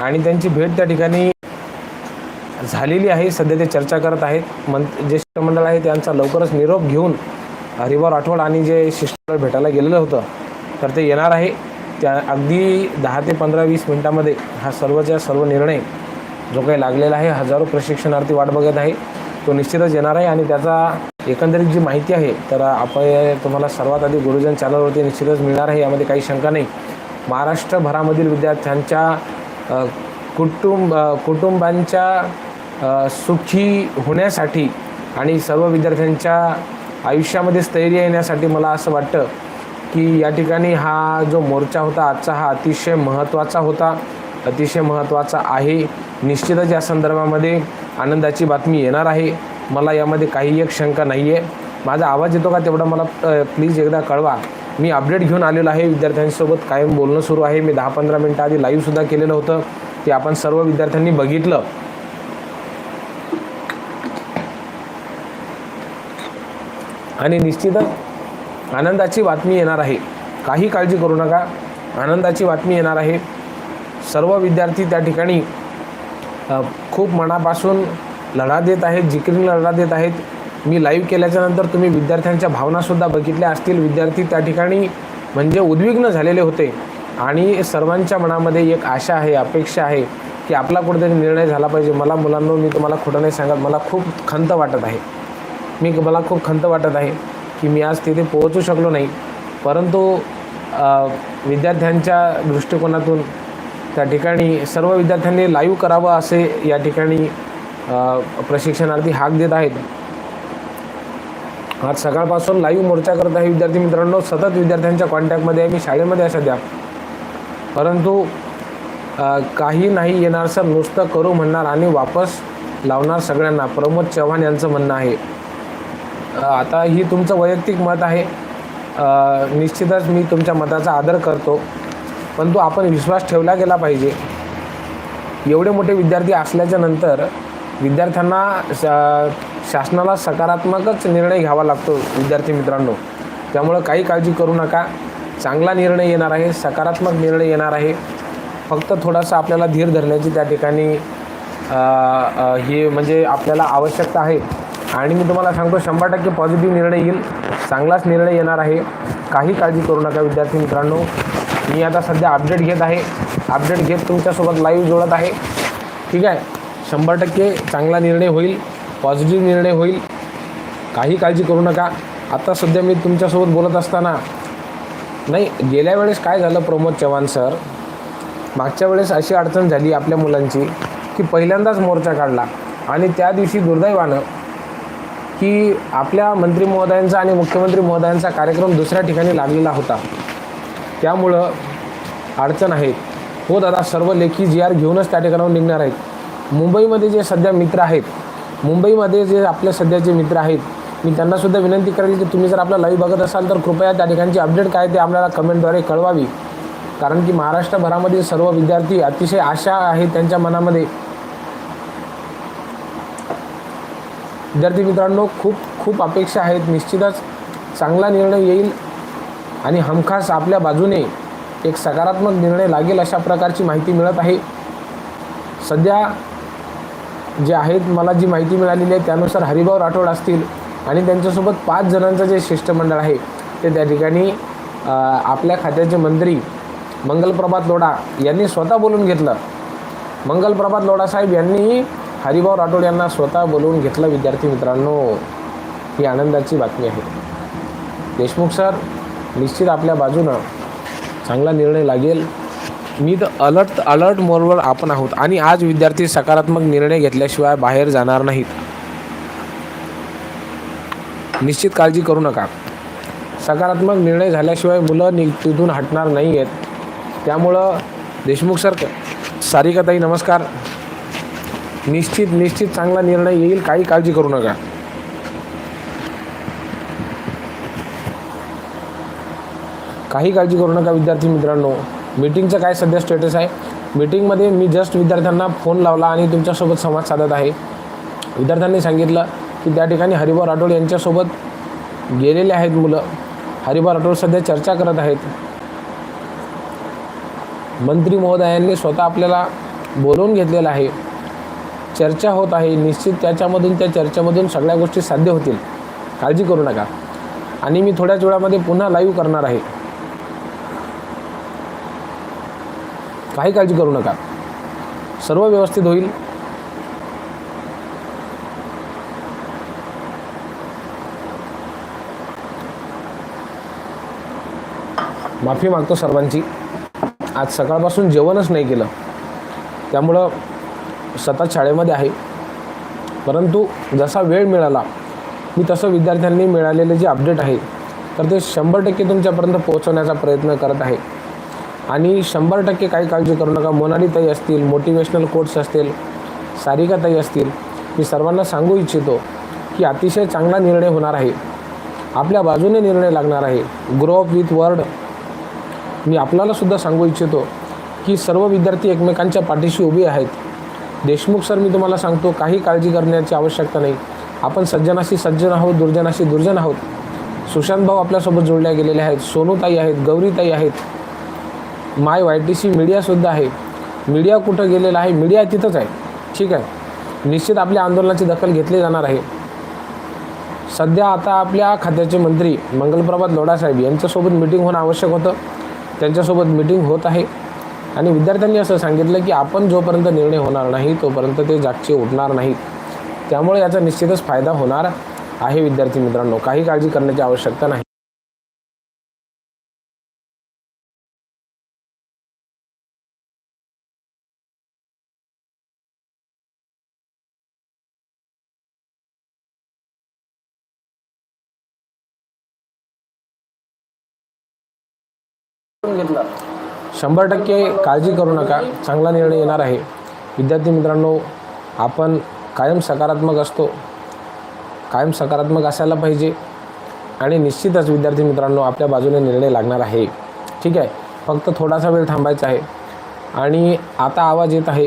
आणि त्यांची भेट त्या ठिकाणी झालेली आहे. सध्या ते चर्चा करत आहेत. मं जे शिष्टमंडळ आहे त्यांचा लवकरच निरोप घेऊन हरिभाऊ राठोड आणि जे शिष्टमंडळ भेटायला गेलेलं होतं तर ते येणार आहे. त्या अगदी दहा ते पंधरा वीस मिनटामध्ये हा सर्वच्या सर्व निर्णय जो काही लागलेला आहे हजारो प्रशिक्षणार्थी वाट बघत आहे तो निश्चितच येणार आहे. आणि त्याचा एकंदरीत जी माहिती आहे तर आपण तुम्हाला सर्वात आधी गुरुजन चॅनलवरती निश्चितच मिळणार आहे. यामध्ये काही शंका नाही. महाराष्ट्रभरामधील विद्यार्थ्यांच्या कुटुंब कुटुंबांच्या सुखी होण्यासाठी आणि सर्व विद्यार्थ्यांच्या आयुष्यामध्ये स्थैर्य येण्यासाठी मला असं वाटतं की या ठिकाणी हा जो मोर्चा होता आजचा हा अतिशय महत्त्वाचा होता अतिशय महत्त्वाचा आहे. निश्चितच या संदर्भामध्ये आनंदाची बातमी येणार आहे. मला यामध्ये काही एक शंका नाही आहे माझा आवाज येतो का तेवढा मला प्लीज एकदा कळवा. मी अपडेट घेऊन आलेलो आहे. विद्यार्थ्यांसोबत कायम बोलणं सुरू आहे. मी दहा पंधरा मिनटं आधी लाईव्हसुद्धा केलेलं होतं. ते आपण सर्व विद्यार्थ्यांनी बघितलं. आणि निश्चितच आनंदाची बातमी येणार आहे. काही काळजी करू नका. आनंदाची बातमी येणार आहे. सर्व विद्यार्थी त्या ठिकाणी खूप मनापासून लढा देत आहेत. जिकरीने लढा देत आहेत. मी लाईव्ह केल्याच्यानंतर तुम्ही विद्यार्थ्यांच्या भावनासुद्धा बघितल्या असतील. विद्यार्थी त्या ठिकाणी म्हणजे उद्विग्न झालेले होते. आणि सर्वांच्या मनामध्ये एक आशा आहे अपेक्षा आहे की आपला कुठेतरी निर्णय झाला पाहिजे. मला मुलांना मी तुम्हाला खोटं नाही सांगत. मला खूप खंत वाटत आहे. मी मला खूप खंत वाटत आहे की मी आज तिथे पोहोचू शकलो नाही. परंतु विद्यार्थ्यांच्या दृष्टिकोनातून त्या ठिकाणी सर्व विद्यार्थ्यांनी लाईव्ह करावं असे या ठिकाणी प्रशिक्षणार्थी हाक देत आहेत. आज सकाळपासून लाईव्ह मोर्चा करत आहे विद्यार्थी मित्रांनो. सतत विद्यार्थ्यांच्या कॉन्टॅक्टमध्ये आहे. मी शाळेमध्ये आहे सध्या. परंतु काही नाही येणार सर. नुसतं करू म्हणणार आणि वापस लावणार सगळ्यांना. प्रमोद चव्हाण यांचं म्हणणं आहे. आता ही तुमचं वैयक्तिक मत आहे. निश्चितच मी तुमच्या मताचा आदर करतो. परंतु आपण विश्वास ठेवला गेला पाहिजे. एवढे मोठे विद्यार्थी असल्याच्या नंतर विद्यार्थ्यांना शासनाला सकारात्मकच निर्णय घ्यावा लागतो विद्यार्थी मित्रांनो. त्यामुळं काही काळजी करू नका. चांगला निर्णय येणार आहे सकारात्मक निर्णय येणार आहे. फक्त थोडासा आपल्याला धीर धरण्याची त्या ठिकाणी हे म्हणजे आपल्याला आवश्यकता आहे. आणि मी तुम्हाला सांगतो शंभर टक्के पॉझिटिव्ह निर्णय येईल. चांगलाच निर्णय येणार आहे. काही काळजी करू नका विद्यार्थी मित्रांनो. मी आता सध्या अपडेट घेत आहे. अपडेट घेत तुमच्यासोबत लाईव्ह जोडत आहे. ठीक आहे. शंभर टक्के चांगला निर्णय होईल. पॉझिटिव्ह निर्णय होईल. काही काळजी करू नका. आता सध्या मी तुमच्यासोबत बोलत असताना नाही गेल्या वेळेस काय झालं प्रमोद चव्हाण सर? मागच्या वेळेस अशी अडचण झाली आपल्या मुलांची की पहिल्यांदाच मोर्चा काढला. आणि त्या दिवशी दुर्दैवानं की आपल्या मंत्री महोदयांचा आणि मुख्यमंत्री महोदयांचा कार्यक्रम दुसऱ्या ठिकाणी लागलेला होता. त्यामुळं अडचण आहे. हो दादा सर्व लेखी जी आर घेऊनच त्या ठिकाणाहून निघणार आहेत. मुंबईमध्ये जे सध्या मित्र आहेत मुंबईमध्ये जे आपले सध्याचे मित्र आहेत मी त्यांनासुद्धा विनंती करेल की तुम्ही जर आपला लाईव्ह बघत असाल तर कृपया त्या ठिकाणची अपडेट काय ते आपल्याला कमेंटद्वारे कळवावी. कारण की महाराष्ट्रभरामधील सर्व विद्यार्थी अतिशय आशा आहे त्यांच्या मनामध्ये. विद्यार्थी मित्रांनो खूप खूप अपेक्षा आहेत. निश्चितच चांगला निर्णय येईल आणि हमखास आपल्या बाजूने एक सकारात्मक निर्णय लागेल अशा प्रकारची माहिती मिळत आहे. सध्या जे आहेत मला जी माहिती मिळालेली आहे त्यानुसार हरिभाऊ राठोड असतील आणि त्यांच्यासोबत पाच जणांचं जे शिष्टमंडळ आहे ते त्या ठिकाणी आपल्या खात्याचे मंत्री मंगलप्रभात लोढा यांनी स्वतः बोलून घेतलं. मंगलप्रभात लोढा साहेब यांनी हरिभाऊ राठोड यांना स्वतः बोलवून घेतलं विद्यार्थी मित्रांनो. ही आनंदाची बातमी आहे. देशमुख सर निश्चित आपल्या बाजूनं चांगला निर्णय लागेल. मी तर अलर्ट अलर्ट मोडवर आपण आहोत आणि आज विद्यार्थी सकारात्मक निर्णय घेतल्याशिवाय बाहेर जाणार नाहीत. निश्चित काळजी करू नका. सकारात्मक निर्णय झाल्याशिवाय मुलं नि तिथून हटणार नाही आहेत त्यामुळं देशमुख सर सारिकाताई नमस्कार. निश्चित निश्चित चांगला निर्णय येईल काही काळजी करू नका. काही काळजी करू नका विद्यार्थी मित्रांनो. मीटिंगचं काय सध्या स्टेटस आहे? मीटिंगमध्ये मी जस्ट विद्यार्थ्यांना फोन लावला आणि तुमच्यासोबत संवाद साधत आहे. विद्यार्थ्यांनी सांगितलं की त्या ठिकाणी हरिभाऊ राठोड यांच्यासोबत गेलेले आहेत मुलं. हरिभाऊ राठोड सध्या चर्चा करत आहेत. मंत्री महोदयांनी स्वतः आपल्याला बोलवून घेतलेलं आहे. चर्चा होत आहे. निश्चित त्याच्यामधून त्या चर्चेमधून सगळ्या गोष्टी साध्य होतील. काळजी करू नका. आणि मी थोड्याच वेळामध्ये पुन्हा लाईव्ह करणार आहे. काही काळजी करू नका. सर्व व्यवस्थित होईल. माफी मागतो सर्वांची. आज सकाळपासून जेवणच नाही केलं. त्यामुळं सतत शाळेमध्ये आहे. परंतु जसा वेळ मिळाला मी तसं विद्यार्थ्यांनी मिळालेले जे अपडेट आहे तर ते शंभर टक्के तुमच्यापर्यंत पोहोचवण्याचा प्रयत्न करत आहे. आणि शंभर टक्के काही काळजी करू नका. मोनाली ताई असतील मोटिवेशनल कोट्स असतील सारिका ताई असतील मी सर्वांना सांगू इच्छितो की अतिशय चांगला निर्णय होणार आहे. आपल्या बाजूने निर्णय लागणार आहे. ग्रो अप विथ वर्ड मी आपल्यालासुद्धा सांगू इच्छितो की सर्व विद्यार्थी एकमेकांच्या पाठीशी उभे आहेत. देशमुख सर मी तुम्हाला सांगतो काही काळजी करण्याची आवश्यकता नाही. आपण सज्जनाशी सज्जन आहोत दुर्जनाशी दुर्जन आहोत. सुशांत भाऊ आपल्यासोबत जोडल्या गेलेले आहेत सोनूताई आहेत गौरीताई आहेत. माय वाय टी सी मीडियासुद्धा आहे. मीडिया कुठं गेलेला आहे? मीडिया तिथंच आहे. ठीक आहे? निश्चित आपल्या आंदोलनाची दखल घेतली जाणार आहे. सध्या आता आपल्या खात्याचे मंत्री मंगलप्रभात लोढासाहेब यांच्यासोबत मिटिंग होणं आवश्यक होतं. त्यांच्यासोबत मिटिंग होत आहे. आणि विद्यार्थ्यांनी असं सांगितलं की आपण जोपर्यंत निर्णय होणार नाही तोपर्यंत ते जागचे उठणार नाहीत त्यामुळे याचा निश्चितच फायदा होणार आहे. विद्यार्थी मित्रांनो काही काळजी करण्याची आवश्यकता नाही. घेतला. शंभर टक्के काळजी करू नका. चांगला निर्णय येणार आहे. विद्यार्थी मित्रांनो आपण कायम सकारात्मक असतो. कायम सकारात्मक असायला पाहिजे. आणि निश्चितच विद्यार्थी मित्रांनो आपल्या बाजूने निर्णय लागणार आहे. ठीक आहे? फक्त थोडासा वेळ थांबायचा आहे. आणि आता आवाज येत आहे.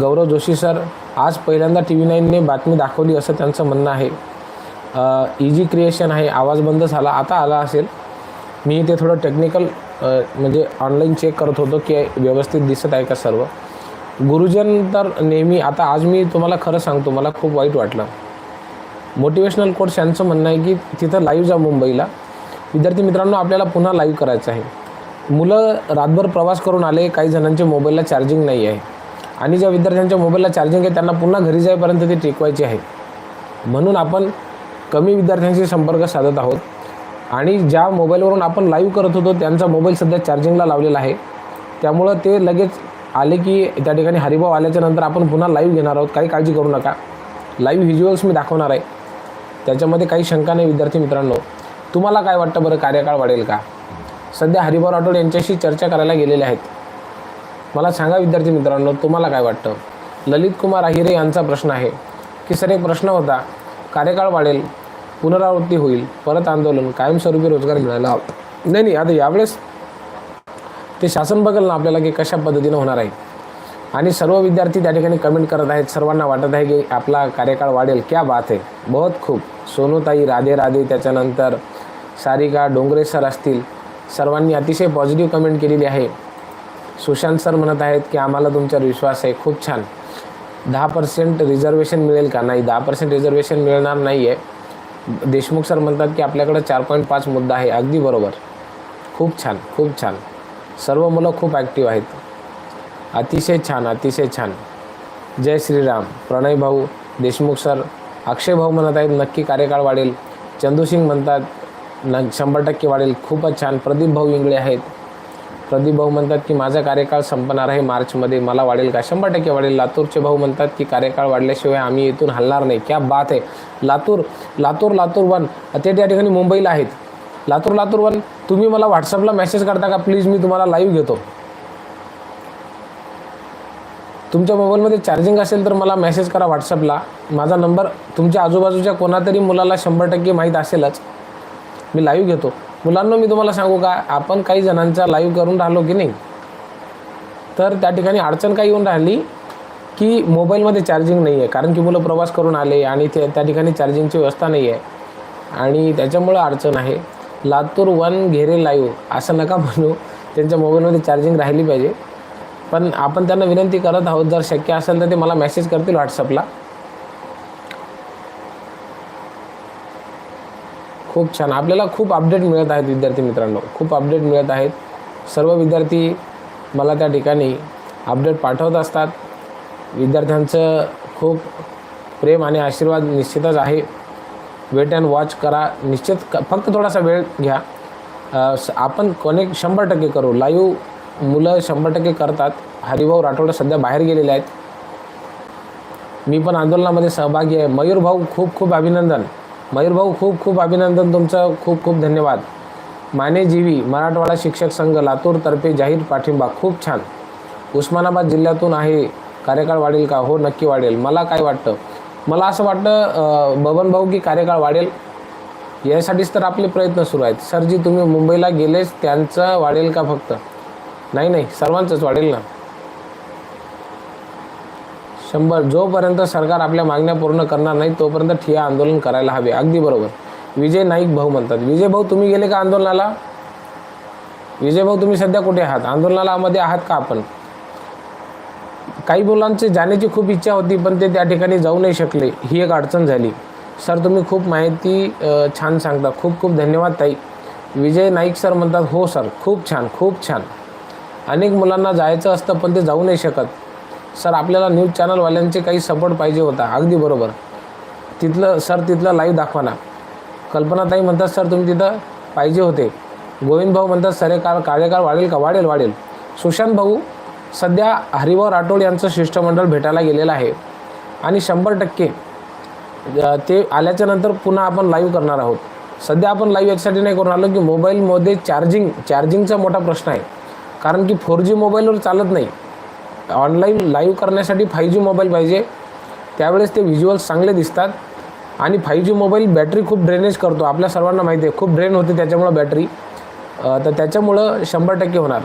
गौरव जोशी सर आज पहिल्यांदा टी व्ही नाईनने बातमी दाखवली असं त्यांचं म्हणणं आहे. इजी क्रिएशन आहे. आवाज बंद झाला. आता आला असेल. मी ते थोडं टेक्निकल म्हणजे ऑनलाईन चेक करत होतो की व्यवस्थित दिसत आहे का सर्व. गुरुजन तर नेहमी आता आज मी तुम्हाला खरं सांगतो मला खूप वाईट वाटलं. मोटिवेशनल कोर्स यांचं म्हणणं आहे की तिथं लाईव्ह जा मुंबईला. विद्यार्थी मित्रांनो आपल्याला पुन्हा लाईव्ह करायचं आहे. मुलं रातभर प्रवास करून आले काही जणांच्या मोबाईलला चार्जिंग नाही आहे. आणि ज्या विद्यार्थ्यांच्या मोबाईलला चार्जिंग आहे त्यांना पुन्हा घरी जाईपर्यंत ते टिकवायचे आहे. म्हणून आपण कमी विद्यार्थ्यांशी संपर्क साधत आहोत. आणि ज्या मोबाईलवरून आपण लाईव्ह करत होतो त्यांचा मोबाईल सध्या चार्जिंगला लावलेला आहे. त्यामुळं ते लगेच आले की त्या ठिकाणी हरिभाव आल्याच्यानंतर आपण पुन्हा लाईव्ह घेणार आहोत. काही काळजी करू नका. लाईव्ह व्हिज्युअल्स मी दाखवणार आहे. त्याच्यामध्ये काही शंका नाही विद्यार्थी मित्रांनो. तुम्हाला काय वाटतं बरं कार्यकाळ वाढेल का? सध्या हरिभाऊ राठोड यांच्याशी चर्चा करायला गेलेले आहेत. मला सांगा विद्यार्थी मित्रांनो तुम्हाला काय वाटतं? ललित कुमार अहिरे यांचा प्रश्न आहे. की सर एक प्रश्न होता. कार्यकाळ वाढेल. पुनरावृत्ती होईल परत आंदोलन कायमस्वरूपी रोजगार मिळायला हवा. नाही नाही आता यावेळेस ते शासन बघेल ना आपल्याला की कशा पद्धतीनं होणार आहे. आणि सर्व विद्यार्थी त्या ठिकाणी कमेंट करत आहेत सर्वांना वाटत आहे की आपला कार्यकाळ वाढेल. क्या बात आहे बहुत खूप. सोनूताई राधे राधे त्याच्यानंतर सारिका डोंगरे सर असतील. सर्वांनी अतिशय पॉझिटिव्ह कमेंट केलेली आहे. सुशांत सर म्हणत आहेत की आम्हाला तुमच्यावर विश्वास आहे. खूप छान. दहा पर्सेंट रिझर्वेशन मिळेल का? नाही दहा पर्सेंट रिझर्वेशन मिळणार नाही आहे देशमुख सर म्हणतात की आपल्याकडं चार पॉईंट पाच मुद्दा आहे. अगदी बरोबर. खूप छान खूप छान. सर्व मुलं खूप ॲक्टिव्ह आहेत. अतिशय छान अतिशय छान. जय श्रीराम. प्रणय भाऊ देशमुख सर अक्षय भाऊ म्हणत आहेत नक्की कार्यकाळ वाढेल. चंदू सिंग म्हणतात न शंभर टक्के वाढेल. खूपच छान. प्रदीप भाऊ इंगळे आहेत. प्रदीप भाऊ म्हणतात की माझा कार्यकाळ संपणार आहे मार्चमध्ये. मला वाढेल का? शंभर टक्के वाढेल. लातूरचे भाऊ म्हणतात की कार्यकाळ वाढल्याशिवाय आम्ही इथून हलणार नाही. क्या बात आहे लातूर लातूर लातूर वन. ते त्या ठिकाणी मुंबईला आहेत. लातूर लातूर वन तुम्ही मला व्हॉट्सअपला मेसेज करता का? प्लीज मी तुम्हाला लाईव्ह घेतो. तुमच्या मोबाईलमध्ये चार्जिंग असेल तर मला मेसेज करा व्हॉट्सअपला माझा नंबर तुमच्या आजूबाजूच्या कोणातरी मुलाला शंभर टक्के माहीत असेलच. मी लाईव्ह घेतो. मुलांना मी तुम्हाला सांगू का? आपण काही जणांचा लाईव्ह करून राहिलो की नाही तर त्या ठिकाणी अडचण काय येऊन राहिली की मोबाईलमध्ये चार्जिंग नाही आहे कारण की मुलं प्रवास करून आले आणि ते त्या ठिकाणी चार्जिंगची व्यवस्था नाही आहे आणि त्याच्यामुळं अडचण आहे. लातूर वन घेरे लाईव्ह असं नका म्हणू. त्यांच्या मोबाईलमध्ये चार्जिंग राहिली पाहिजे. पण आपण त्यांना विनंती करत आहोत. जर शक्य असेल तर ते मला मेसेज करतील व्हॉट्सअपला खूप छान. आपल्याला खूप अपडेट मिळत आहेत विद्यार्थी मित्रांनो. खूप अपडेट मिळत आहेत. सर्व विद्यार्थी मला त्या ठिकाणी अपडेट पाठवत असतात. विद्यार्थ्यांचं खूप प्रेम आणि आशीर्वाद निश्चितच आहे. वेट अँड वॉच करा. निश्चित क फक्त थोडासा वेळ घ्या. स- आपण कनेक्ट शंभर टक्के करू. लाईव्ह मुलं शंभर टक्के करतात. हरिभाऊ राठोड सध्या बाहेर गेलेले आहेत. मी पण आंदोलनामध्ये सहभागी आहे. मयूर भाऊ खूप खूप अभिनंदन. मयूर भाऊ खूप खूप अभिनंदन तुमचं. खूप खूप धन्यवाद. मानेजीवी मराठवाडा शिक्षक संघ लातूरतर्फे जाहीर पाठिंबा. खूप छान. उस्मानाबाद जिल्ह्यातून आहे कार्यकाळ वाढेल का? हो नक्की वाढेल. मला काय वाटतं? मला असं वाटतं बबन भाऊ की कार्यकाळ वाढेल यासाठीच तर आपले प्रयत्न सुरू आहेत. सर जी तुम्ही मुंबईला गेलेच त्यांचं वाढेल का फक्त? नाही नाही सर्वांचंच वाढेल ना? शंभर. जोपर्यंत सरकार आपल्या मागण्या पूर्ण करणार नाही तोपर्यंत ठिया आंदोलन करायला हवे. अगदी बरोबर. विजय नाईक भाऊ म्हणतात. विजय भाऊ तुम्ही गेले का आंदोलनाला? विजय भाऊ तुम्ही सध्या कुठे आहात? आंदोलनाला मध्ये आहात का आपण? काही मुलांची जाण्याची खूप इच्छा होती पण ते त्या ठिकाणी जाऊ नाही शकले. ही एक अडचण झाली. सर तुम्ही खूप माहिती छान सांगता. खूप खूप धन्यवाद ताई. विजय नाईक सर म्हणतात हो सर. खूप छान खूप छान. अनेक मुलांना जायचं असतं पण ते जाऊ नाही शकत. सर आपल्याला न्यूज चॅनलवाल्यांचे काही सपोर्ट पाहिजे होता. अगदी बरोबर. तिथलं सर तिथलं लाईव्ह दाखवा ना. कल्पनाताई म्हणतात सर तुम्ही तिथं पाहिजे होते. गोविंद भाऊ म्हणतात सरे काळ कार्यकाळ वाढेल का? वाढेल वाढेल. सुशांत भाऊ सध्या हरिभाऊ राठोड यांचं शिष्टमंडळ भेटायला गेलेलं आहे. आणि शंभर टक्के ते आल्याच्यानंतर पुन्हा आपण लाईव्ह करणार आहोत. सध्या आपण लाईव्ह याच्यासाठी नाही करून आलो की मोबाईलमध्ये चार्जिंग चार्जिंगचा मोठा प्रश्न आहे. कारण की फोर जी मोबाईलवर चालत नाही. ऑनलाईन लाईव्ह करण्यासाठी फाय जी मोबाईल पाहिजे. त्यावेळेस ते व्हिज्युअल्स चांगले दिसतात. आणि फाय जी मोबाईल बॅटरी खूप ड्रेनेज करतो. आपल्या सर्वांना माहिती आहे खूप ड्रेन होते त्याच्यामुळं बॅटरी तर त्याच्यामुळं शंभर टक्के होणार.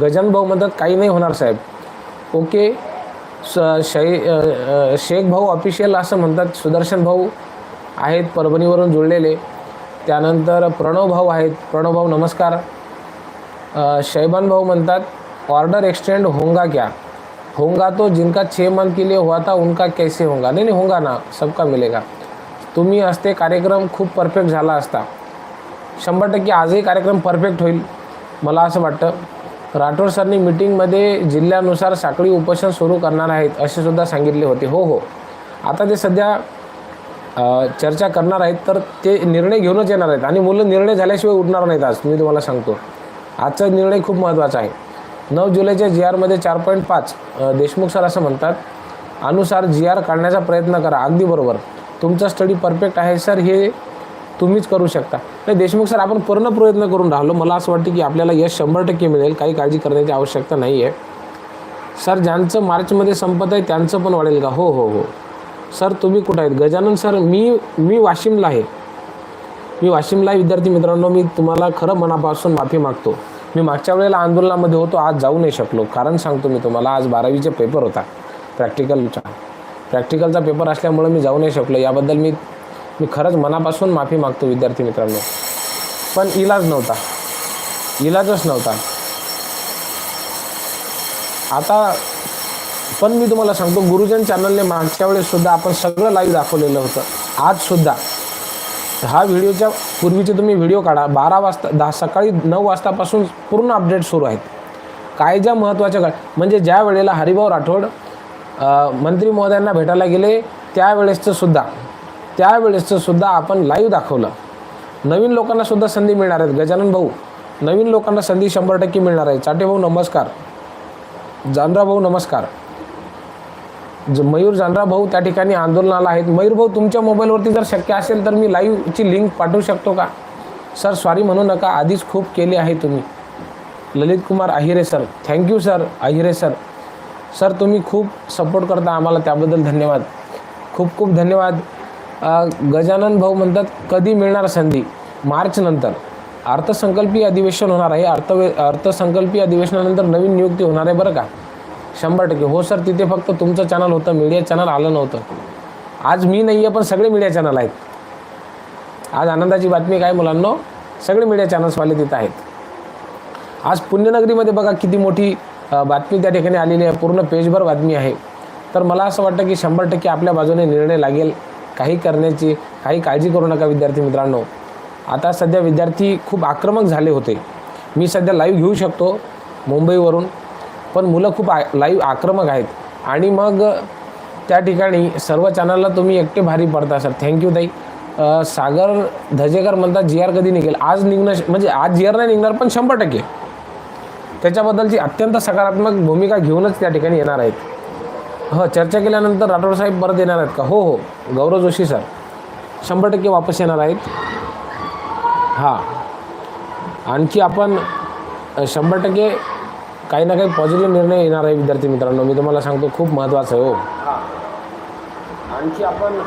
गजान भाऊ म्हणतात काही नाही होणार साहेब. ओके स शै शेख भाऊ ऑफिशियल असं म्हणतात सुदर्शन भाऊ आहेत परभणीवरून जुळलेले. त्यानंतर प्रणव भाऊ आहेत. प्रणव भाऊ नमस्कार. शैबान भाऊ म्हणतात ऑर्डर एक्सटेंड होंगा क्या? होंगा तो जिनका छः मंथ के लिए हुआ था उनका कैसे होगा नहीं नहीं होगा ना सबका मिलेगा। तुम्ही असते कार्यक्रम खूप परफेक्ट झाला असता। शंभर टक्के आजही कार्यक्रम परफेक्ट होईल मला असं वाटतं. राठोड सरनी मिटिंगमध्ये जिल्ह्यानुसार साखळी उपोषण सुरू करणार आहेत असे सुद्धा सांगितले होते. हो हो. आता ते सध्या चर्चा करणार आहेत तर ते निर्णय घेऊनच येणार आहेत. आणि मुलं निर्णय झाल्याशिवाय उठणार नाहीत आज मी तुम्हाला सांगतो. आजचा निर्णय खूप महत्त्वाचा आहे. नऊ जुलैच्या जी आरमध्ये चार पॉईंट पाच देशमुख सर असं म्हणतात अनुसार जी आर काढण्याचा प्रयत्न करा अगदी बरोबर. तुमचा स्टडी परफेक्ट आहे सर हे तुम्हीच करू शकता. नाही देशमुख सर आपण पूर्ण प्रयत्न करून राहिलो. मला असं वाटतं की आपल्याला यश शंभर टक्के मिळेल काही काळजी करण्याची आवश्यकता नाही आहे सर ज्यांचं मार्चमध्ये संपत आहे त्यांचं पण वाढेल का? हो हो हो. सर तुम्ही कुठं आहेत? गजानन सर मी मी वाशिमला आहे. मी वाशिमला आहे विद्यार्थी मित्रांनो. मी तुम्हाला खरं मनापासून माफी मागतो. मी मागच्या वेळेला आंदोलनामध्ये होतो आज जाऊ नाही शकलो. कारण सांगतो मी तुम्हाला आज बारावीचे पेपर होता प्रॅक्टिकलचा प्रॅक्टिकलचा पेपर असल्यामुळं मी जाऊ नाही शकलो. याबद्दल मी मी खरंच मनापासून माफी मागतो विद्यार्थी मित्रांनो. पण इलाज नव्हता. इलाजच नव्हता. आता पण मी तुम्हाला सांगतो गुरुजन चॅनलने मागच्या वेळेस सुद्धा आपण सगळं लाईव्ह दाखवलेलं होतं. आज सुद्धा. हा व्हिडिओच्या पूर्वीचे तुम्ही व्हिडिओ काढा. बारा वाजता दहा सकाळी नऊ वाजतापासून पूर्ण अपडेट सुरू आहेत. काय ज्या महत्त्वाच्या काळ म्हणजे ज्या वेळेला हरिभाऊ राठोड मंत्री महोदयांना भेटायला गेले त्यावेळेसचं सुद्धा त्यावेळेसचं सुद्धा आपण लाईव्ह दाखवलं. नवीन लोकांना सुद्धा संधी मिळणार आहेत. गजानन भाऊ नवीन लोकांना संधी शंभर टक्के मिळणार आहे. चाटे भाऊ नमस्कार. जानरा भाऊ नमस्कार. मयूर जानरा भाऊ त्या ठिकाणी आंदोलनाला आहेत मयूर भाऊ तुमच्या मोबाईलवरती जर शक्य असेल तर मी लाईव्हची लिंक पाठवू शकतो का? सर सॉरी म्हणू नका. आधीच खूप केले आहे तुम्ही. Lalit Kumar Ahire sir thank you sir Ahire sir sir तुम्ही खूप सपोर्ट करता आम्हाला. त्याबद्दल धन्यवाद. खूप खूप धन्यवाद. गजानन भाऊ म्हणतात कधी मिळणार संधी? मार्चनंतर अर्थसंकल्पीय अधिवेशन होणार आहे. अर्थ अर्थसंकल्पीय अधिवेशनानंतर नवीन नियुक्ती होणार आहे बरं का? शंभर टक्के. हो सर तिथे फक्त तुमचं चॅनल होतं मीडिया चॅनल आलं नव्हतं. आज मी नाही आहे पण सगळे मीडिया चॅनल आहेत. आज आनंदाची बातमी काय मुलांनो? सगळे मीडिया चॅनल्सवाले तिथं आहेत. आज पुण्यनगरीमध्ये बघा किती मोठी बातमी त्या ठिकाणी आलेली आहे. पूर्ण पेजभर बातमी आहे. तर मला असं वाटतं की शंभर टक्के आपल्या बाजूने निर्णय लागेल. काही करण्याची काही काळजी करू नका विद्यार्थी मित्रांनो. आता सध्या विद्यार्थी खूप आक्रमक झाले होते. मी सध्या लाईव्ह घेऊ शकतो मुंबईवरून. पण मुलं खूप आ लाईव्ह आक्रमक आहेत. आणि मग त्या ठिकाणी सर्व चॅनलला तुम्ही एकटे भारी पडता सर. थँक्यू ताई. सागर धजेकर म्हणतात जी आर कधी निघेल? आज निघणं म्हणजे आज जी आर नाही निघणार पण शंभर टक्के. त्याच्याबद्दलची अत्यंत सकारात्मक भूमिका घेऊनच त्या ठिकाणी येणार आहेत. हो चर्चा केल्यानंतर राठोड साहेब परत येणार आहेत का? हो हो. गौरव जोशी सर. शंभर टक्के वापस येणार आहेत. हां. आणखी आपण शंभर टक्के काही ना काही पॉझिटिव्ह निर्णय येणार आहे विद्यार्थी मित्रांनो. मी तुम्हाला सांगतो खूप महत्त्वाचं आहे हो. आणखी आपण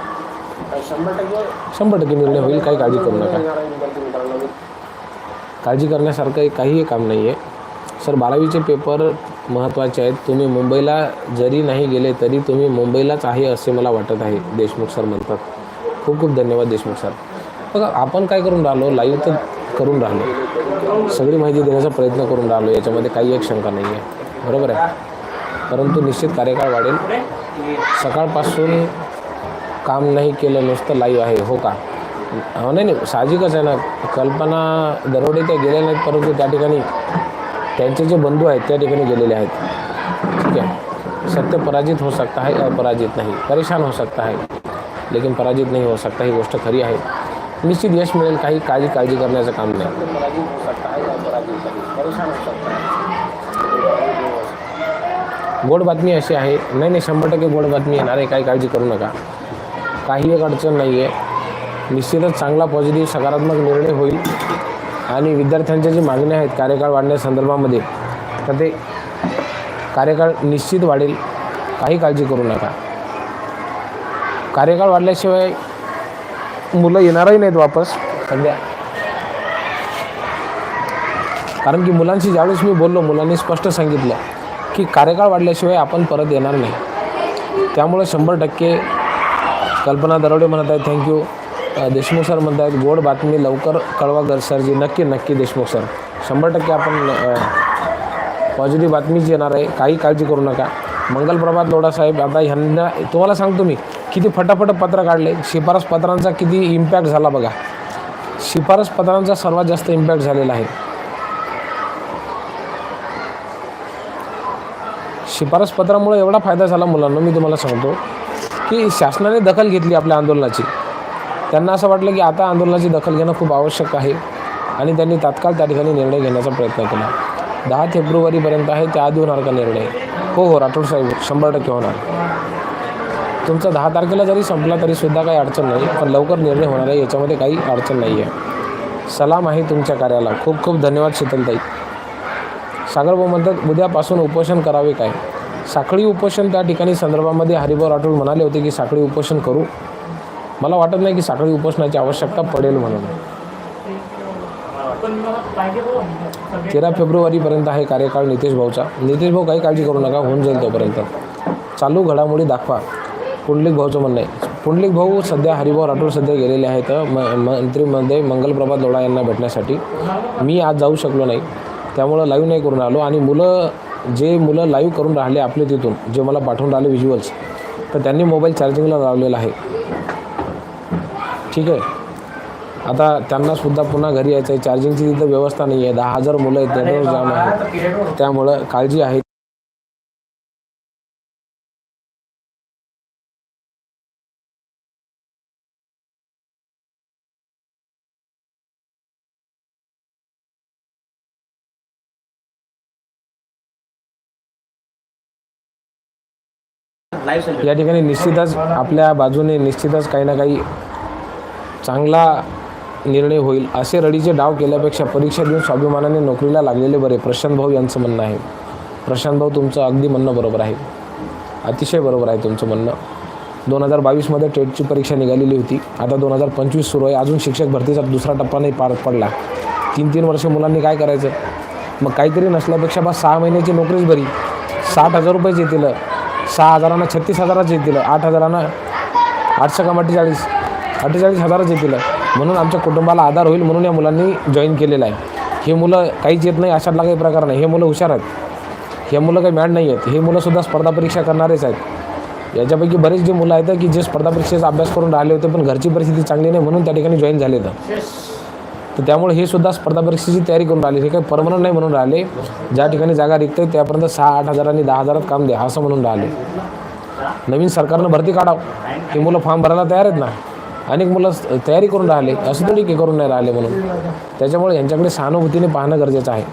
शंभर टक्के शंभर टक्के निर्णय होईल काही काळजी करू नका. काळजी करण्यासारखं काहीही काम नाही आहे सर बारावीचे पेपर महत्त्वाचे आहेत. तुम्ही मुंबईला जरी नाही गेले तरी तुम्ही मुंबईलाच आहे असे मला वाटत आहे देशमुख सर म्हणतात. खूप खूप धन्यवाद देशमुख सर. बघा आपण काय करून राहिलो? लाईव्ह तर करून राहिलो. सगळी माहिती देण्याचा प्रयत्न करून राहिलो. याच्यामध्ये काही एक शंका नाही आहे बरोबर आहे? परंतु निश्चित कार्यकाळ वाढेल. सकाळपासून काम नाही केलं नुसतं लाईव्ह आहे. हो का? हो नाही नाही. साहजिकच आहे ना. कल्पना दरोडे त्या गेल्या नाहीत परंतु त्या ठिकाणी त्यांचे जे बंधू आहेत त्या ठिकाणी गेलेले आहेत. ठीक आहे? सत्य पराजित हो सकता है अपराजित नाही. परेशान हो सकता है लेकिन पराजित नाही हो सकता ही गोष्ट खरी आहे. निश्चित यश मिळेल काही काळजी काळजी करण्याचं काम नाही. गोड बातमी अशी आहे नाही नाही शंभर टक्के गोड बातमी येणार आहे काही काळजी करू नका. काही एक अडचण नाही आहे निश्चितच चांगला पॉझिटिव्ह सकारात्मक निर्णय होईल. आणि विद्यार्थ्यांच्या जी मागण्या आहेत कार्यकाळ वाढण्यासंदर्भामध्ये तर ते कार्यकाळ निश्चित वाढेल. काही काळजी करू नका. कार्यकाळ वाढल्याशिवाय मुलं येणारही नाहीत वापस. सध्या. कारण की मुलांशी ज्यावेळेस मी बोललो मुलांनी स्पष्ट सांगितलं की कार्यकाळ वाढल्याशिवाय आपण परत येणार नाही. त्यामुळं शंभर टक्के कल्पना दरोडे म्हणत आहेत थँक्यू देशमुख सर म्हणत आहेत गोड बातमी लवकर कळवा गर सरजी नक्की नक्की देशमुख सर शंभर टक्के आपण पॉझिटिव्ह बातमीच येणार आहे. काही काळजी करू नका. मंगलप्रभात लोढा साहेब आता ह्यांना तुम्हाला सांगतो मी किती फटाफट पत्र काढले. शिफारस पत्रांचा किती इम्पॅक्ट झाला बघा. शिफारस पत्रांचा सर्वात जास्त इम्पॅक्ट झालेला आहे. शिफारस पत्रामुळे एवढा फायदा झाला मुलांना मी तुम्हाला सांगतो की शासनाने दखल घेतली आपल्या आंदोलनाची. त्यांना असं वाटलं की आता आंदोलनाची दखल घेणं खूप आवश्यक आहे आणि त्यांनी तात्काळ त्या ठिकाणी निर्णय घेण्याचा प्रयत्न केला. दहा फेब्रुवारीपर्यंत आहे त्या आधी होणार का निर्णय? हो हो राठोड साहेब शंभर टक्के होणार. तुमचा दहा तारखेला जरी संपला तरी सुद्धा काही अडचण नाही पण लवकर निर्णय होणार आहे याच्यामध्ये काही अडचण नाही आहे सलाम आहे तुमच्या कार्याला. खूप खूप धन्यवाद शीतलताई. सागरभाऊ म्हणतात उद्यापासून उपोषण करावे काय? साखळी उपोषण त्या ठिकाणी संदर्भामध्ये हरिभाऊ राठोड म्हणाले होते की साखळी उपोषण करू. मला वाटत नाही की साखळी उपोषणाची आवश्यकता पडेल म्हणून. तेरा फेब्रुवारीपर्यंत आहे कार्यकाळ नितेश भाऊचा. नितेश भाऊ काही काळजी करू नका होऊन जाईल तोपर्यंत. चालू घडामोडी दाखवा. पुंडलिक भाऊचं म्हणणं आहे. पुंडलिक भाऊ सध्या हरिभाऊ राठोड सध्या गेलेले आहेत. म मंत्रीमध्ये मंगलप्रभात लोढा यांना भेटण्यासाठी. मी आज जाऊ शकलो नाही. त्यामुळं लाईव्ह नाही करून आलो. आणि मुलं जे मुलं लाईव्ह करून राहिले आपले तिथून जे मला पाठवून राहिले व्हिज्युअल्स तर त्यांनी मोबाईल चार्जिंगला लावलेला आहे. ठीक आहे? आता त्यांनासुद्धा पुन्हा घरी यायचं आहे चार्जिंगची तिथं व्यवस्था नाही आहे दहा हजार मुलं आहेत. नेटवर्क जाम आहे त्यामुळं काळजी आहे. या ठिकाणी निश्चितच आपल्या बाजूने निश्चितच काही ना काही चांगला निर्णय होईल असे रडीचे डाव केल्यापेक्षा परीक्षा देऊन स्वाभिमानाने नोकरीला लागलेले बरे. प्रशांत भाऊ यांचं म्हणणं आहे. प्रशांत भाऊ तुमचं अगदी म्हणणं बरोबर आहे. अतिशय बरोबर आहे तुमचं म्हणणं. दोन हजार बावीसमध्ये टेटची परीक्षा निघालेली होती. आता दोन हजार पंचवीस सुरू आहे. अजून शिक्षक भरतीचा दुसरा टप्पा नाही पार पडला. तीन तीन वर्ष मुलांनी काय करायचं? मग काहीतरी नसल्यापेक्षा बा सहा महिन्याची नोकरीच बरी. साठ हजार रुपयेच येतील. सहा हजारांना छत्तीस हजाराचं येतील आठ हजारांना आठशे कम अठ्ठेचाळीस? अठ्ठेचाळीस हजाराचं येतील म्हणून आमच्या कुटुंबाला आधार होईल म्हणून या मुलांनी जॉईन केलेलं आहे. हे मुलं काहीच येत नाही अशातला काही प्रकार नाही. हे मुलं हुशार आहेत. हे मुलं काही मॅड नाही आहेत. हे मुलंसुद्धा स्पर्धा परीक्षा करणारेच आहेत. याच्यापैकी बरेच जे मुलं आहेत की जे स्पर्धा परीक्षेचा अभ्यास करून राहिले होते पण घरची परिस्थिती चांगली नाही म्हणून त्या ठिकाणी जॉईन झाले तर तर त्यामुळे हे सुद्धा स्पर्धा परीक्षेची तयारी करून राहिली. हे काही परमनंट नाही म्हणून राहिले. ज्या ठिकाणी जागा रिक्त आहे त्यापर्यंत सहा आठ हजारांनी दहा हजारात काम द्या असं म्हणून राहिले. नवीन सरकारनं भरती काढावं. हे मुलं फॉर्म भरायला तयार आहेत ना? अनेक मुलं तयारी करून राहिले. असं तरी की करून नाही राहिले म्हणून. त्याच्यामुळे यांच्याकडे सहानुभूतीने पाहणं गरजेचं आहे.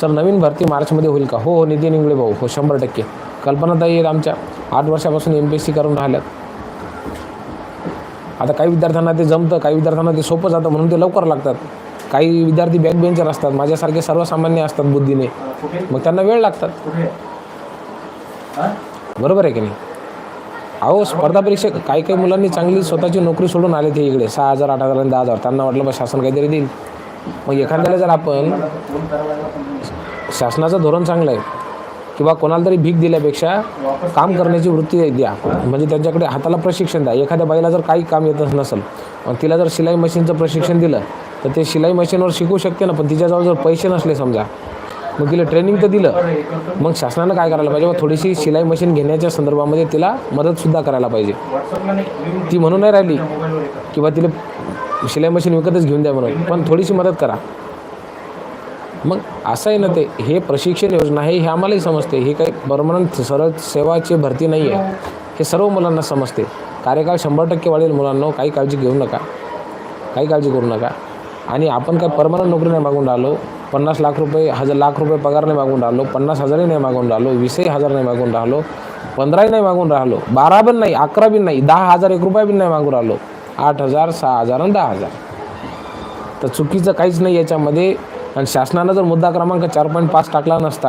सर नवीन भरती मार्चमध्ये होईल का? हो हो नितीन इंगळे भाऊ हो शंभर टक्के. कल्पनाताई आहेत आमच्या. आठ वर्षापासून एम पी एस सी करून राहिल्यात. आता काही विद्यार्थ्यांना ते जमतं काही विद्यार्थ्यांना ते सोपं जातं म्हणून ते लवकर लागतात. काही विद्यार्थी बॅक बेंचर असतात माझ्यासारखे सर्वसामान्य असतात बुद्धीने. मग त्यांना वेळ लागतात. बरोबर आहे की नाही? अहो स्पर्धा परीक्षा काही काही मुलांनी चांगली स्वतःची नोकरी सोडून आले ते इकडे. सहा हजार आठ हजार आणि दहा हजार. त्यांना वाटलं बा शासन काहीतरी देईल. मग एखाद्याला जर आपण शासनाचं धोरण चांगलं आहे. किंवा कोणाला तरी भीक दिल्यापेक्षा काम करण्याची वृत्ती द्या. म्हणजे त्यांच्याकडे हाताला प्रशिक्षण द्या. एखाद्या बाईला जर काही काम येतच नसेल तिला जर शिलाई मशीनचं प्रशिक्षण दिलं तर ते शिलाई मशीनवर शिकू शकते ना पण तिच्याजवळ जर पैसे नसले समजा मग तिला ट्रेनिंग तर दिलं मग शासनानं काय करायला पाहिजे? मग थोडीशी शिलाई मशीन घेण्याच्या संदर्भामध्ये तिला मदतसुद्धा करायला पाहिजे. ती म्हणून नाही राहिली किंवा तिला शिलाई मशीन विकतच घेऊन द्या म्हणून पण थोडीशी मदत करा. मग असं आहे ना ते हे प्रशिक्षण योजना आहे हे आम्हालाही समजते. हे काही परमनंट सरळ सेवाची भरती नाही आहे हे सर्व मुलांना समजते. कार्यकाळ शंभर टक्के वाढेल मुलांना काही काळजी घेऊ नका. काही काळजी करू नका. आणि आपण काय परमनंट नोकरी नाही मागून राहिलो पन्नास लाख रुपये हजार लाख रुपये पगार नाही मागून राहिलो पन्नास हजारही नाही मागून राहिलो वीसही हजार नाही मागून राहिलो पंधराही नाही मागून राहिलो बारा पण नाही अकरा बी नाही दहा हजार एक रुपया बी नाही मागून राहिलो. आठ हजार सहा हजार आणि दहा हजार. तर चुकीचं काहीच नाही याच्यामध्ये. आणि शासनानं जर मुद्दा क्रमांक चार पॉईंट पाच टाकला नसता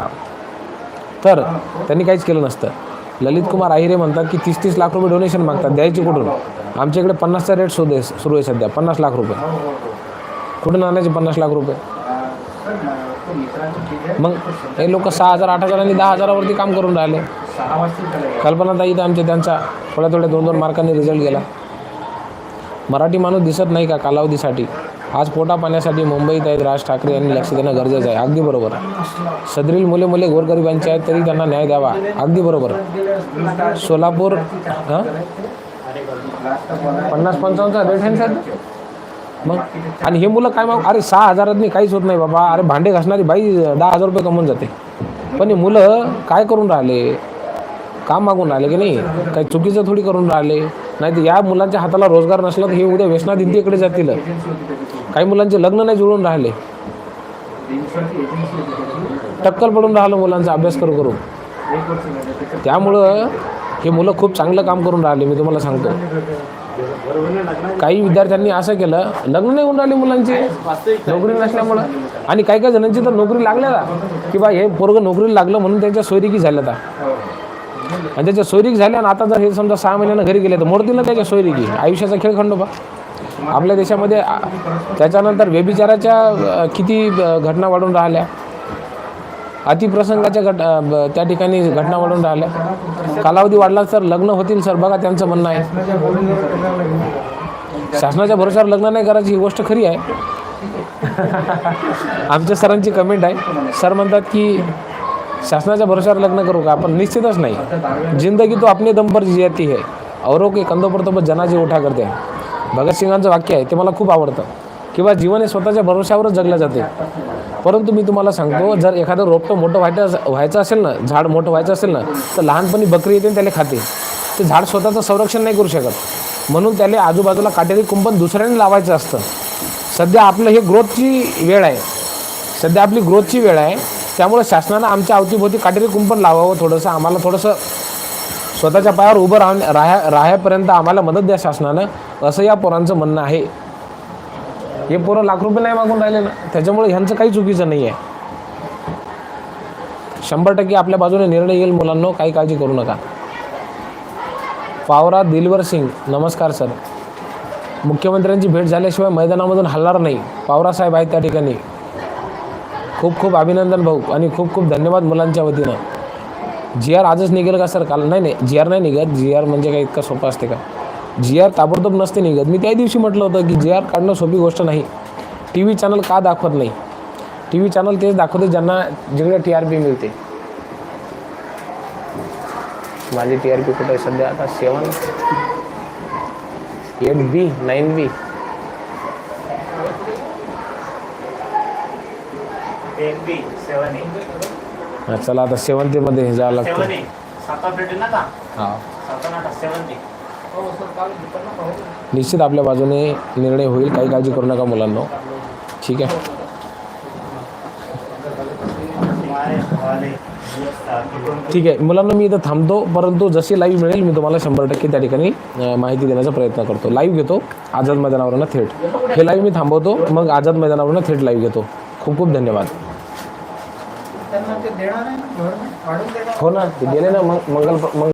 तर त्यांनी काहीच केलं नसतं. ललित कुमार आहिरे म्हणतात की तीस तीस लाख रुपये डोनेशन मागतात द्यायचे कुठून? आमच्या इकडे पन्नासचा रेट सुरू आहे सुरू आहे सध्या पन्नास लाख रुपये. कुठून आणायचे पन्नास लाख रुपये? मग हे लोक सहा हजार आठ हजार आणि दहा हजारावरती काम करून राहिले. कल्पनाताई तर आमच्या त्यांचा थोड्या थोड्या दोन दोन मार्कांनी रिझल्ट गेला. मराठी माणूस दिसत नाही का कालावधीसाठी? आज पोटा पाण्यासाठी मुंबईत आहेत राज ठाकरे यांनी लक्ष देणं गरजेचं आहे. अगदी बरोबर. सदरील मुले मुले गोरगरिबांचे आहेत तरी त्यांना न्याय द्यावा. अगदी बरोबर. सोलापूर हां? पन्नास पंचावन्नचा रेट आहे ना सर. मग? आणि हे मुलं काय मग? अरे सहा हजारात काहीच होत नाही बाबा. अरे भांडे घासणारी बाई दहा हजार रुपये कमवून जाते. पण हे मुलं काय करून राहिले? काम मागून राहिले की नाही? काही चुकीचं थोडी करून राहिले. नाही तर या मुलांच्या हाताला रोजगार नसला तर हे उद्या व्यसनात जातील. काही मुलांचे लग्न नाही जुळून राहिले. टक्कल पडून राहिलं मुलांचा अभ्यास करू करू. त्यामुळं हे मुलं खूप चांगलं काम करून राहिले मी तुम्हाला सांगतो. काही विद्यार्थ्यांनी असं केलं लग्न नाही होऊन राहिले मुलांची. नोकरी नसल्यामुळं. आणि काही काही जणांची तर नोकरी लागल्या की बा हे पोरगं नोकरीला लागलं म्हणून त्यांच्या सोयरिकी झाल्या आता. आणि त्याच्या सोयरीक झाल्या आणि आता जर हे समजा सहा महिन्यानं घरी गेले तर मोडतील ना त्याच्या सोयरीकी? आयुष्याचा खेळ खंडोबा. आपल्या देशामध्ये त्याच्यानंतर व्यभिचाराच्या किती घटना वाढून राहिल्या? अतिप्रसंगाच्या घट त्या ठिकाणी घटना वाढून राहिल्या. कालावधी वाढला तर लग्न होतील सर. बघा त्यांचं म्हणणं आहे. शासनाच्या भरोशावर लग्न नाही करायची ही गोष्ट खरी आहे. आमच्या सरांची कमेंट आहे. सर म्हणतात की शासनाच्या भरोशावर लग्न करू का? आपण निश्चितच नाही. जिंदगी तो आपली दम पर जियाती है औरों के कंधों पर तो बस जनाजे उठा करते हैं भगतसिंगांचं वाक्य आहे ते मला खूप आवडतं. किंवा जीवन हे स्वतःच्या भरोश्यावरच जगलं जाते. परंतु मी तुम्हाला सांगतो जर एखादं रोपटं मोठं व्हायचं व्हायचं असेल ना झाड मोठं व्हायचं असेल ना तर लहानपणी बकरी येते आणि त्याला खाते. ते झाड स्वतःचं संरक्षण नाही करू शकत. म्हणून त्याला आजूबाजूला काटेरी कुंपण दुसऱ्याने लावायचं असतं. सध्या आपलं हे ग्रोथची वेळ आहे. सध्या आपली ग्रोथची वेळ आहे. त्यामुळे शासनानं आमच्या अवतीभोवती काटेरी कुंपण लावावं थोडंसं आम्हाला थोडंसं स्वतःच्या पायावर उभं राहून राहा राहायपर्यंत आम्हाला मदत द्या शासनानं. असं या पोरांचं म्हणणं आहे. हे पोरं लाख रुपये नाही मागून राहिले ना. त्याच्यामुळे ह्यांचं काही चुकीचं नाही आहे. शंभर टक्के आपल्या बाजूने निर्णय येईल मुलांना. काही काळजी करू नका. पावरा दिलवर सिंग नमस्कार सर. मुख्यमंत्र्यांची भेट झाल्याशिवाय मैदानामधून हलणार नाही. पावरा साहेब आहेत त्या ठिकाणी. खूप खूप अभिनंदन भाऊ आणि खूप खूप धन्यवाद मुलांच्या वतीनं. जी आर आजच निघेल का सर? काल नाही नाही जी आर नाही निघत. जी आर म्हणजे काय इतकं सोपं असते का? जी आर ताबडतोब नसते निघत. मी त्या दिवशी म्हटलं होतं की जी आर काढणं सोपी गोष्ट नाही. टी व्ही चॅनल का दाखवत नाही? टी व्ही चॅनल तेच दाखवते ज्यांना जिकडे टी आर पी मिळते. माझी टी आर पी कुठे आहे सध्या? आता seven eight B nine B. Eight B seven eight चला आता सेवन्टीमध्ये जावं लागतं. हां. ए निश्चित आपल्या बाजूने निर्णय होईल काही काळजी करू नका मुलांना. ठीक आहे. ठीक आहे. मुलांना मी इथं थांबतो परंतु जशी लाईव्ह मिळेल मी तुम्हाला शंभर टक्के त्या ठिकाणी माहिती देण्याचा प्रयत्न करतो. लाईव्ह घेतो आझाद मैदानावरनं थेट. हे लाईव्ह मी थांबवतो मग आझाद मैदानावरनं थेट लाईव्ह घेतो. खूप खूप धन्यवाद. ते देणार आहे ना? गव्हर्नमेंट वाढून देणार हो ना ते गेले ना मग मंगल मंग